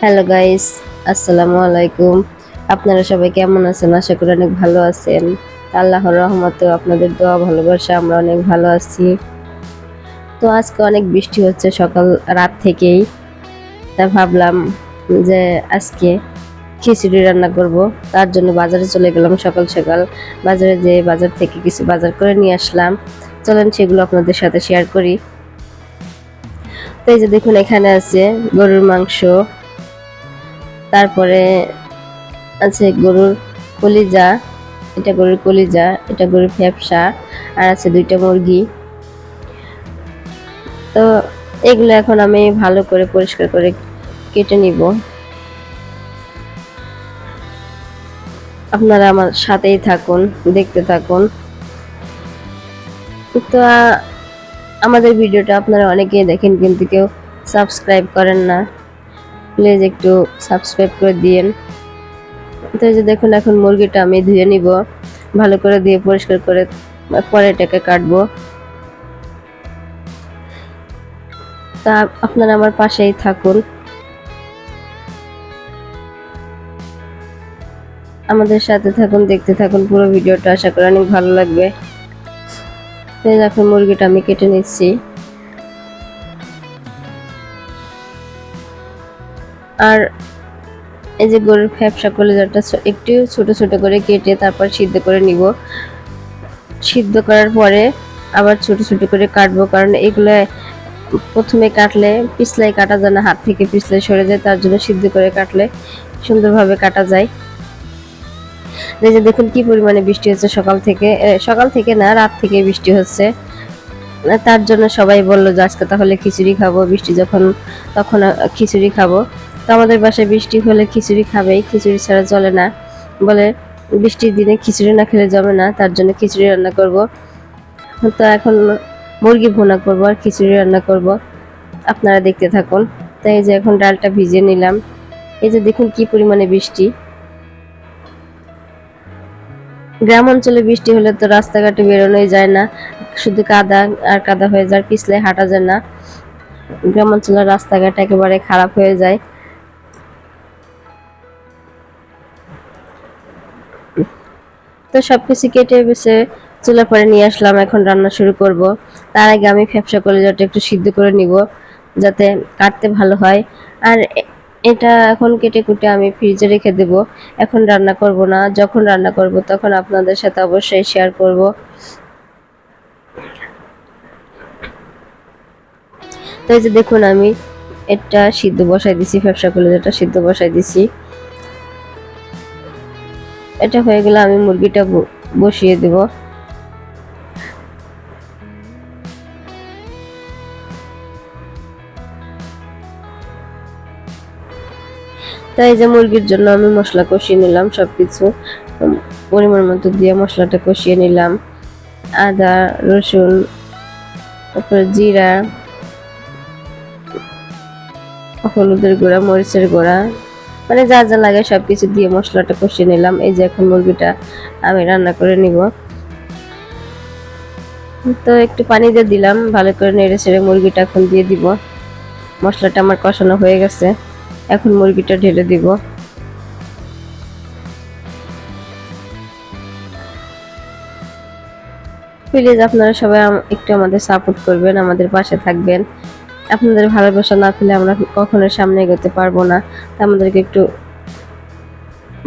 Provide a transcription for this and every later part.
Hello guys, আসসালামু আলাইকুম। আপনারা সবাই কেমন আছেন? আশা করি অনেক ভালো আছেন। আল্লাহর রহমতে আপনাদের দোয়া, ভালোবাসা, আমরা অনেক ভালো আছি। তো আজকে অনেক বৃষ্টি হচ্ছে সকাল রাত থেকেই। তা ভাবলাম যে আজকে খিচুড়ি রান্না করব। তার জন্য বাজারে চলে গেলাম সকাল সকাল। বাজারে যেয়ে বাজার থেকে কিছু বাজার করে নিয়ে আসলাম। চলেন সেগুলো আপনাদের সাথে শেয়ার করি। তো এই যে দেখুন, এখানে আছে গরুর মাংস। তারপরে আছে গরুর কলিজা, এটা গরুর কলিজা, এটা গরুর ফ্যাপসা, আর আছে দুইটা মুরগি। তো এগুলো এখন আমি ভালো করে পরিষ্কার করে কেটে নিব। আপনারা আমার সাথেই থাকুন, দেখতে থাকুন। তো আমাদের ভিডিওটা আপনারা অনেকেই দেখেন কিন্তু কেউ সাবস্ক্রাইব করেন না। প্লিজ একটু সাবস্ক্রাইব করে দিয়েন। তো যে দেখুন, এখন মুরগিটা আমি ধুয়ে নিব। ভালো করে দিয়ে পরিষ্কার করে পরে এটাকে কাটবো। তা আপনারা আমার পাশেই থাকুন। আমাদের সাথে থাকুন, দেখতে থাকুন পুরো ভিডিওটা। আশা করি অনেক ভালো লাগবে। এখন মুরগিটা আমি কেটে নিচ্ছি। আর এই যে গরুর ফ্যাপসা ছ- একটু ছোট ছোট করে কেটে তারপর সিদ্ধ করে নিব। সিদ্ধ করার পরে আবার ছোট ছোট করে কাটবো, কারণ এগুলো প্রথমে কাটলে পিছলাই কাটা যায় না, হাত থেকে পিছলাই সরে যায়, তার জন্য সিদ্ধ করে কাটলে সুন্দরভাবে কাটা যায়। এই যে দেখুন কি পরিমাণে বৃষ্টি হচ্ছে সকাল থেকে সকাল থেকে না, রাত থেকে বৃষ্টি হচ্ছে। তার জন্য সবাই বলল যে আজকে তাহলে খিচুড়ি খাব, বৃষ্টি যখন, তখন খিচুড়ি খাব। তো আমাদের বাসায় বৃষ্টি হলে খিচুড়ি খাবেই, খিচুড়ি ছাড়া চলে না। বলে বৃষ্টির দিনে খিচুড়ি না খেলে জমে না, তার জন্য খিচুড়ি রান্না করব। তো এখন মুরগি ভুনা করব আর খিচুড়ি রান্না করব। আপনারা দেখতে থাকুন। তাই এই যে এখন ডালটা ভিজিয়ে নিলাম। এই যে দেখুন কি পরিমাণে বৃষ্টি। গ্রাম অঞ্চলে বৃষ্টি হলে তো রাস্তাঘাটে বেরোনোই যায় না। শুধু কাদা আর কাদা হয়ে যায়, পিছলে হাঁটা যায় না। গ্রাম অঞ্চলের রাস্তাঘাট একেবারে খারাপ হয়ে যায়। তো সব কিছু কেটে বেছে চুলা পরে নিয়ে আসলাম, এখন রান্না শুরু করব। তার আগে আমি ফ্যাপসা কলিজাটা একটু সিদ্ধ করে নিব, যাতে কাটতে ভালো হয়। আর এটা এখন কেটে কুটে আমি ফ্রিজে রেখে দেব। এখন রান্না করব না, যখন রান্না করব তখন আপনাদের সাথে অবশ্যই শেয়ার করব। তো এই যে দেখুন আমি এটা সিদ্ধ বসাই দিছি, ফ্যাপসা কলিজাটা সিদ্ধ বসাই দিছি। এটা হয়ে গেলে আমি মুরগিটা বসিয়ে দেব। তাই যে মুরগির জন্য আমি মশলা কষিয়ে নিলাম সবকিছু। উম, পরিমাণ মতো দিয়ে মশলাটা কষিয়ে নিলাম। আদা রসুন তারপরে জিরা হলুদের গুঁড়া মরিচের গুঁড়া মানে যা যা লাগে সবকিছু দিয়ে মশলাটা কষিয়ে নিলাম। এই যে এখন মুরগিটা আমি রান্না করে নিব। তো একটু পানি দিয়ে দিলাম, ভালো করে নেড়ে ছেড়ে মুরগিটা এখন দিয়ে দিব। মশলাটা আমার কষানো হয়ে গেছে, এখন মুরগিটা ঢেলে দিব। প্লিজ আপনারা সবাই একটু আমাদের সাপোর্ট করবেন, আমাদের পাশে থাকবেন। আপনাদের ভালোবাসা না পেলে আমরা কখনো সামনে এগোতে পারব না। তা আমাদেরকে একটু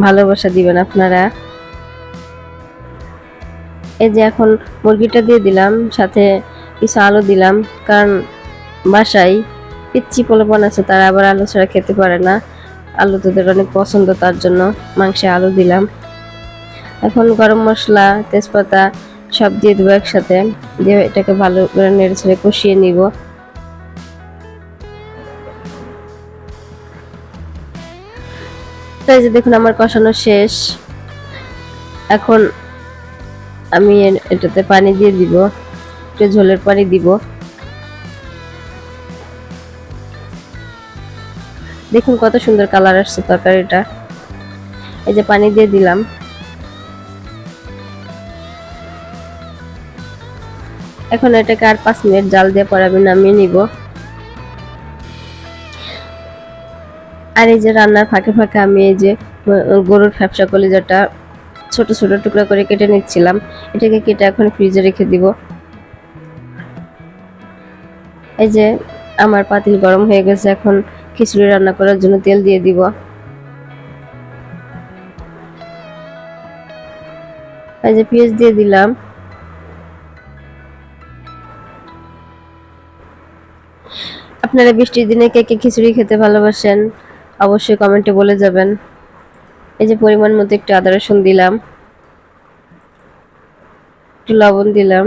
ভালোবাসা দিবেন আপনারা। এই যে এখন মুরগিটা দিয়ে দিলাম, সাথে কিছু আলু দিলাম, কারণ বাসায় পিচ্ছি পোলাপান আছে, তারা আবার আলু ছাড়া খেতে পারে না। আলু তোদের অনেক পছন্দ, তার জন্য মাংসে আলু দিলাম। এখন গরম মশলা, তেজপাতা সব দিয়ে দেবো একসাথে, দিয়ে এটাকে ভালো করে নেড়ে ছেড়ে কষিয়ে নিব। তো এই যে দেখুন, আমার কষানো শেষ। এখন আমি এটাতে পানি দিয়ে দিব, একটু ঝোলের পানি দিব। দেখুন কত সুন্দর কালার আসছে তরকারিটা। এই যে পানি দিয়ে দিলাম। এখন এটাকে আর পাঁচ মিনিট জাল দিয়ে পরে আমি নামিয়ে নিব। আর এই যে রান্নার ফাঁকে ফাঁকে আমি এই যে গরুর ফ্যাপসা কলিজাটা ছোট ছোট টুকরা করে কেটে নিচ্ছিলাম। এটাকে কেটে এখন ফ্রিজে রেখে দিব। এই যে আমার পাতিল গরম হয়ে গেছে, এখন খিচুড়ি রান্না করার জন্য তেল দিয়ে দিব। এই যে পেঁয়াজ দিয়ে দিলাম। আপনারা বৃষ্টির দিনে কে কে খিচুড়ি খেতে ভালোবাসেন? অবশ্যই কমেন্টে বলে যাবেন। এই যে পরিমাণ মতো একটু আদা রসুন দিলাম। একটু লবণ দিলাম।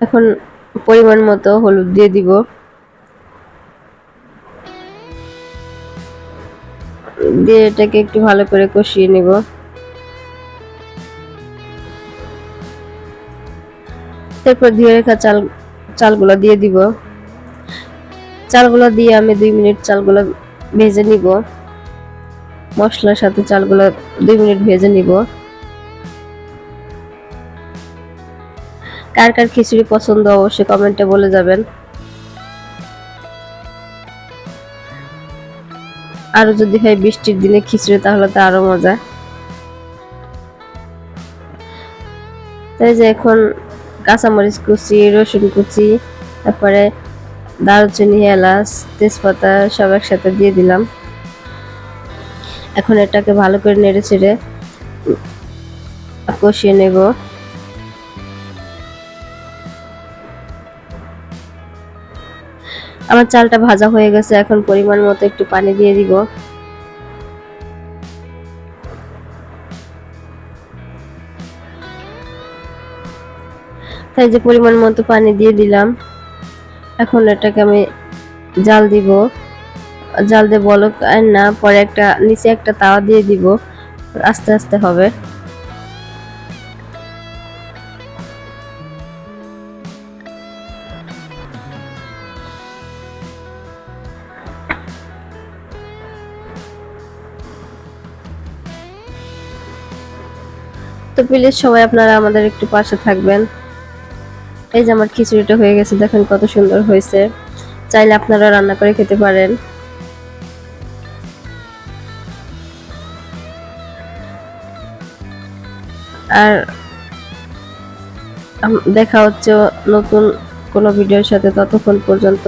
এখন পরিমাণ মতো হলুদ দিয়ে দিব। দিয়ে এটাকে একটু ভালো করে কষিয়ে নিব। তারপর ধুয়ে রাখা চাল, চালগুলো দিয়ে দিব। চালগুলো দিয়ে আমি দুই মিনিট চালগুলো ভেজে নিব। মশলার সাথে চালগুলো দুই মিনিট ভেজে নিব। কার কার খিচুড়ি পছন্দ অবশ্যই কমেন্টে বলে যাবেন। আরও যদি হয় বৃষ্টির দিনে খিচুড়ি তাহলে তো আরও মজা। তাই যে এখন কাঁচামরিচ কুচি, রসুন কুচি, তারপরে দারুচিনি, এলাচ, তেজপাতা সব একসাথে দিয়ে দিলাম। এখন এটাকে ভালো করে নেড়ে ছেড়ে কষিয়ে নেব। আমার চালটা ভাজা হয়ে গেছে, এখন পরিমাণ মতো একটু পানি দিয়ে দিব। তাই যে পরিমাণ মতো পানি দিয়ে দিলাম। এখন এটাকে আমি জাল দিব। জাল দিয়ে বলক না, পরে একটা, নিচে একটা তাওয়া দিয়ে দিব। আস্তে আস্তে হবে। তো প্লিজ সবাই আপনারা আমাদের একটু পাশে থাকবেন। এই যে আমার খিচুড়িটা হয়ে গেছে, দেখেন কত সুন্দর হয়েছে। চাইলে আপনারা রান্না করে খেতে পারেন। আর দেখা হচ্ছে নতুন কোনো ভিডিওর সাথে ততক্ষণ পর্যন্ত।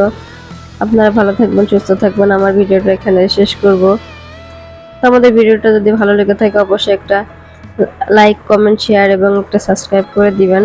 আপনারা ভালো থাকবেন, সুস্থ থাকবেন। আমার ভিডিওটা এখানে শেষ করব। আমাদের ভিডিওটা যদি ভালো লেগে থাকে, অবশ্যই একটা লাইক কমেন্ট শেয়ার এবং একটা সাবস্ক্রাইব করে দিবেন।